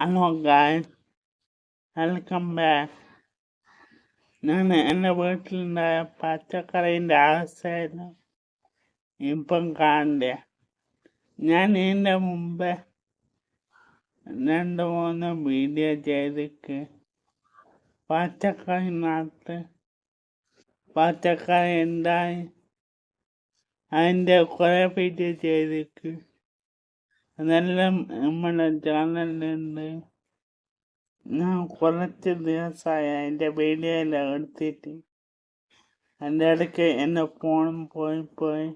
Hello guys welcome back ഞാൻ എന്റെ വീട്ടിലുണ്ടായ പച്ചക്കറീന്റെ അവസ്ഥയിലും ഇപ്പം കാണണ്ടേ ഞാൻ ഇതിന്റെ മുമ്പേ രണ്ട് മൂന്ന് വീഡിയോ ചെയ്തിട്ട് പച്ചക്കറി പച്ചക്കറി ഉണ്ടായി അതിന്റെ കുറേ വീഡിയോ ചെയ്തിട്ട് അതെല്ലാം നമ്മുടെ ചാനലിലുണ്ട് ഞാൻ കുറച്ച് ദിവസമായി എന്റെ വീഡിയോ എല്ലാം എടുത്തിട്ട് എന്റെ ഇടയ്ക്ക് എന്റെ ഫോണും പോയി പോയി.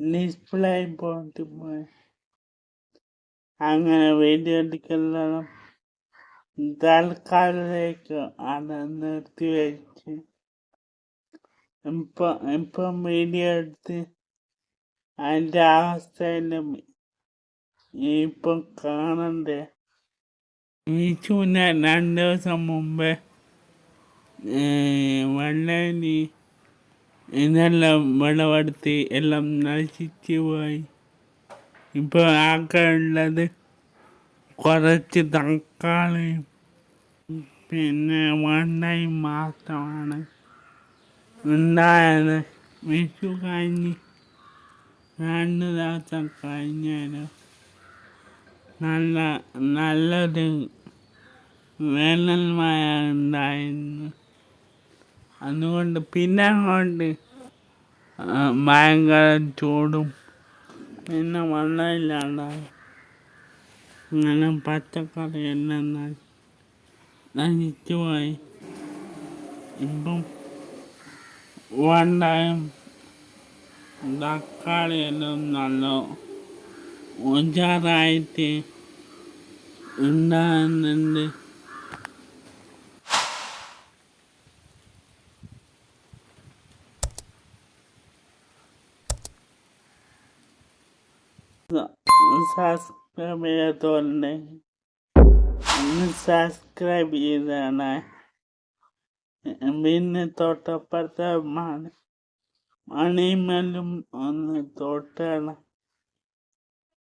ഡിസ്പ്ലേ പോയിട്ട് പോയി. അങ്ങനെ വീഡിയോ എടുക്കുന്നതും തൽക്കാലത്തേക്ക് അത് നിർത്തി വെച്ച്. ഇപ്പം ഇപ്പം വീഡിയോ എടുത്ത് അതിന്റെ അവസ്ഥയിലും ഇപ്പം കാണണ്ടേ? വിഷുവിന് രണ്ട് ദിവസം മുമ്പേ വെള്ളരി ഇതെല്ലാം വിളവെടുത്തി എല്ലാം നശിച്ചു പോയി. ഇപ്പോൾ ആക്കാനുള്ളത് കുറച്ച് തക്കാളിയും പിന്നെ വെണ്ണയും മാത്രമാണ്. ഉണ്ടായത് വിഷു കഴിഞ്ഞ് രണ്ട് ദിവസം കഴിഞ്ഞാലും നല്ല നല്ലൊരു വേനൽ ഉണ്ടായിരുന്നു അതുകൊണ്ട് പിന്നെ അങ്ങോട്ട് ഭയങ്കര ചൂടും പിന്നെ വെള്ളമില്ലാണ്ടായി. അങ്ങനെ പച്ചക്കറി എല്ലാം നശിച്ചു പോയി ഇപ്പം വെണ്ടയും തക്കാളിയെല്ലാം നല്ല ഉജാറായിട്ട് ഉണ്ടാകുന്നുണ്ട്. സബ്സ്ക്രൈബ് ചെയ്യാത്തവരുണ്ട് ഒന്ന് സബ്സ്ക്രൈബ് ചെയ്താണ്. പിന്നെ തൊട്ടപ്പുറത്തെ മണി മണിമേലും ഒന്ന് തൊട്ടാണ്.